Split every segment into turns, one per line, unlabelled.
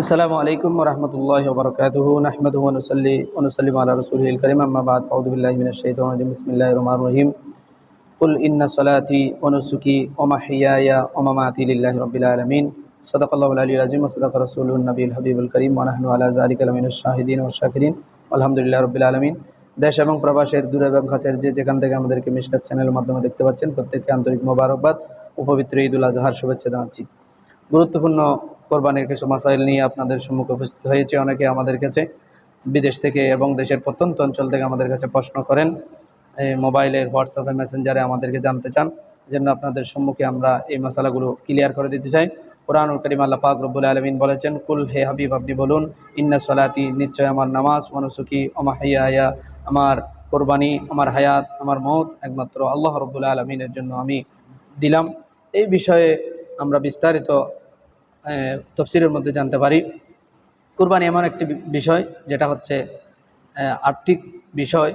আসসালামু আলাইকুম الكريم أما بعد অনুসল্লি بالله من الشيطان করিম। بسم الله الرحمن الرحيم রহিম। কুল صلاتي ونسكي অনুসুকি ومماتي لله رب العالمين صدق الله العلي العظيم সদক رسوله নবীল الحبيب করিম। ونحن على ذلك من الشاهدين والشاكرين والحمد আলহামদুলিল্লাহ رب আলমিন। দেশ এবং প্রবাসের দূর এবং কাছের যে যেখান থেকে আমাদেরকে মিসকাত চ্যানেলের মাধ্যমে দেখতে পাচ্ছেন, প্রত্যেককে আন্তরিক মোবারকবাদ উপবিত্র ঈদুল আজহার শুভেচ্ছা জানাচ্ছি। গুরুত্বপূর্ণ কোরবানির কিছু মাসাইল নিয়ে আপনাদের সম্মুখে উপস্থিত হয়েছে। অনেকে আমাদের কাছে বিদেশ থেকে এবং দেশের প্রত্যন্ত অঞ্চল থেকে আমাদের কাছে প্রশ্ন করেন মোবাইলের হোয়াটসঅ্যাপে মেসেঞ্জারে আমাদেরকে জানতে চান। এজন্য আপনাদের সম্মুখে আমরা এই মশালাগুলো ক্লিয়ার করে দিতে চাই। কোরআনুল করিম আল্লাহ পাক রব্বুল আলমিন বলেছেন, কুল হে হাবিব, আপনি বলুন, ইন্না সলাতি নিশ্চয় আমার নামাজ মনুসুকি আমার হাইয়া আমার কোরবানি, আমার হায়াত, আমার মত একমাত্র আল্লাহ রব্বুল আলমিনের জন্য আমি দিলাম। এই বিষয়ে আমরা বিস্তারিত তফসিরের মধ্যে জানতে পারি। কুরবানি এমন একটি বিষয়, যেটা হচ্ছে আর্থিক বিষয়,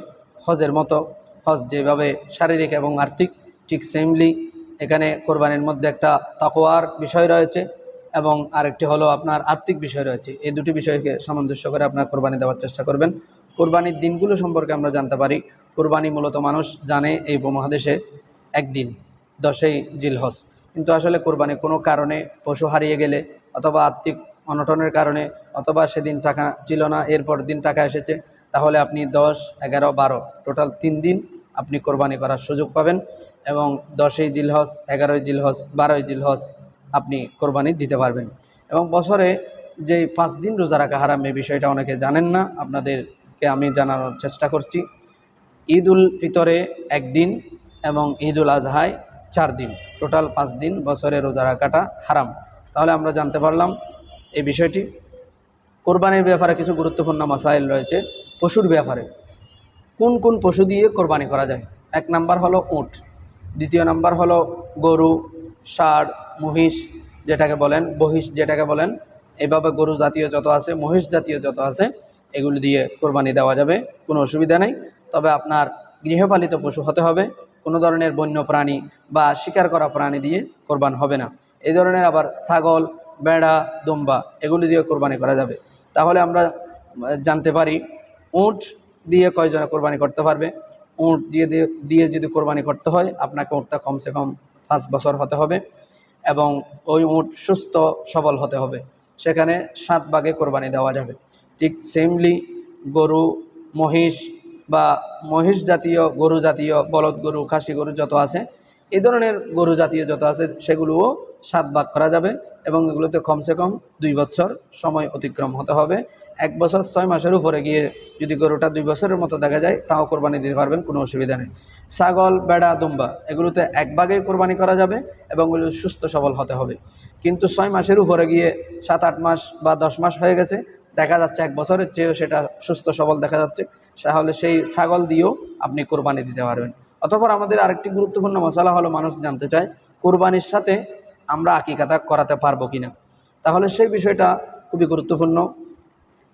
হজের মতো। হজ যেভাবে শারীরিক এবং আর্থিক, ঠিক সেমলি এখানে কোরবানির মধ্যে একটা তাকোয়ার বিষয় রয়েছে এবং আরেকটি হলো আপনার আর্থিক বিষয় রয়েছে। এই দুটি বিষয়কে সামঞ্জস্য করে আপনার কোরবানি দেওয়ার চেষ্টা করবেন। কোরবানির দিনগুলো সম্পর্কে আমরা জানতে পারি। কোরবানি মূলত মানুষ জানে এই উপমহাদেশে একদিন, দশই জিলহজ। কিন্তু আসলে কোরবানি কোনো কারণে পশু হারিয়ে গেলে অথবা আর্থিক অনটনের কারণে অথবা সেদিন টাকা ছিল না, এরপর দিন টাকা এসেছে, তাহলে আপনি দশ, এগারো, বারো, টোটাল তিন দিন আপনি কোরবানি করার সুযোগ পাবেন এবং দশই জিলহজ, এগারোই জিলহজ, বারোই জিলহজ আপনি কোরবানি দিতে পারবেন। এবং বছরে যে পাঁচ দিন রোজা রাখা হারাম, এই বিষয়টা অনেকে জানেন না, আপনাদেরকে আমি জানানোর চেষ্টা করছি। ঈদ উল ফিতরে একদিন এবং ঈদ উল আজহায় চার দিন। টোটাল পাঁচ দিন বছরে রোজা রাখাটা হারাম। তাহলে আমরা জানতে পারলাম এই বিষয়টি। কোরবানির ব্যাপারে কিছু গুরুত্বপূর্ণ মাসাইল রয়েছে পশুর ব্যাপারে। কোন কোন পশু দিয়ে কোরবানি করা যায়? এক নাম্বার হলো উঁট, দ্বিতীয় নাম্বার হলো গরু, ষাঁড়, মহিষ যেটাকে বলেন, বহিষ যেটাকে বলেন, এভাবে গরু জাতীয় যত আছে, মহিষ জাতীয় যত আছে, এগুলি দিয়ে কোরবানি দেওয়া যাবে, কোনো অসুবিধা নেই। তবে আপনার গৃহপালিত পশু হতে হবে কোনো ধরনের বন্য প্রাণী বা শিকার করা প্রাণী দিয়ে কোরবান হবে না। এই ধরনের আবার ছাগল বেড়া দম্বা এগুলি দিয়ে কোরবানি করা যাবে। তাহলে আমরা জানতে পারি, উট দিয়ে কয়জনে কোরবানি করতে পারবে? উট দিয়ে দিয়ে যদি কোরবানি করতে হয়, আপনাকে উটটা কমসে কম পাঁচ বছর হতে হবে এবং ওই উট সুস্থ, সবল হতে হবে। সেখানে সাত ভাগে কোরবানি দেওয়া যাবে। ঠিক সেমলি গরু, মহিষ বা মহিষ জাতীয় গরু জাতীয়, বলদ গরু, খাসি গরু যত আছে, এ ধরনের গরু জাতীয় যত আছে, সেগুলোও সাত ভাগ করা যাবে এবং এগুলোতে কমসে কম দুই বছর সময় অতিক্রম হতে হবে। এক বছর ছয় মাসের উপরে গিয়ে যদি গরুটা দুই বছরের মতো দেখা যায়, তাও কোরবানি দিতে পারবেন, কোনো অসুবিধা নেই। ছাগল, বেড়া, দুম্বা, এগুলোতে এক ভাগেই কোরবানি করা যাবে এবং এগুলো সুস্থ সবল হতে হবে। কিন্তু ছয় মাসের উপরে গিয়ে সাত আট মাস বা দশ মাস হয়ে গেছে দেখা যাচ্ছে এক বছরের চেয়েও সেটা সুস্থ, সবল দেখা যাচ্ছে। তাহলে সেই ছাগল দিয়েও আপনি কোরবানি দিতে পারবেন। অতপর আমাদের আরেকটি গুরুত্বপূর্ণ মশলা হলো মানুষ জানতে চায়, কোরবানির সাথে আমরা আকিকাতা করাতে পারব কিনা। তাহলে সেই বিষয়টা খুবই গুরুত্বপূর্ণ।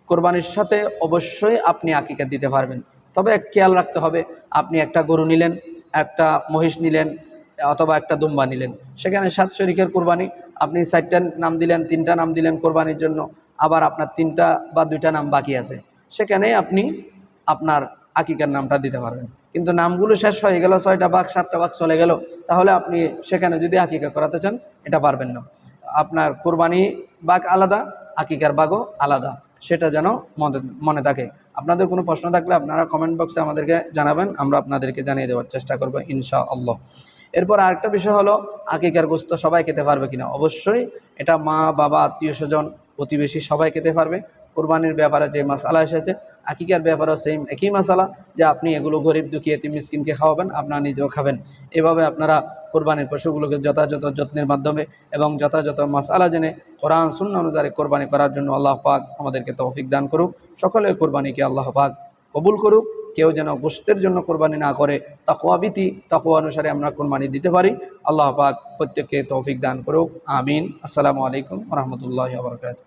কোরবানির সাথে অবশ্যই আপনি আকিকা দিতে পারবেন। তবে এক খেয়াল রাখতে হবে, আপনি একটা গরু নিলেন, একটা মহিষ নিলেন, অথবা একটা দুম্বা নিলেন। সেখানে সাত শরিকের কোরবানি, আপনি চারটা নাম দিলেন, তিনটা নাম দিলেন কোরবানির জন্য। আবার আপনার তিনটা বা দুইটা নাম বাকি আছে। সেখানে আপনি আপনার আকিকার নামটা দিতে পারবেন। কিন্তু নামগুলো শেষ হয়ে গেল, ছয়টা বাঘ সাতটা বাঘ চলে গেল, তাহলে আপনি সেখানে যদি আকিকা করাতে চান, এটা পারবেন না। আপনার কোরবানি বাঘ আলাদা, আকিকার বাঘও আলাদা। সেটা যেন মনে মনে থাকে। আপনাদের কোনো প্রশ্ন থাকলে আপনারা কমেন্ট বক্সে আমাদেরকে জানাবেন, আমরা আপনাদেরকে জানিয়ে দেওয়ার চেষ্টা করব ইনশা আল্লাহ এরপর আরেকটা বিষয় হলো, আকিকার গোস্ত সবাই খেতে পারবে কিনা? অবশ্যই, এটা মা, বাবা আত্মীয় স্বজন প্রতিবেশী সবাই খেতে পারবে। কোরবানির ব্যাপারে যে মশালা এসেছে আকিকার ব্যাপারেও সেম একই মশালা যে আপনি এগুলো গরিব দুঃখী এতিম মিসকিনকে খাওয়াবেন, আপনারা নিজেও খাবেন। এভাবে আপনারা কোরবানির পশুগুলোকে যথাযথ যত্নের মাধ্যমে এবং যথাযথ মশালা জেনে কোরআন শূন্য অনুযায়ী কোরবানি করার জন্য আল্লাহ পাক আমাদেরকে তৌফিক দান করুক। সকলের কোরবানিকে আল্লাহ পাক কবুল করুক। কেউ যেন গোষ্ঠের জন্য কোরবানি না করে তাকোয়াবিতি তাকোয়া অনুসারে আমরা কোরবানি দিতে পারি। আল্লাহ পাক প্রত্যেককে তৌফিক দান করুক। আমিন। আসসালামু আলাইকুম রহমতুল্লাহ বরকাত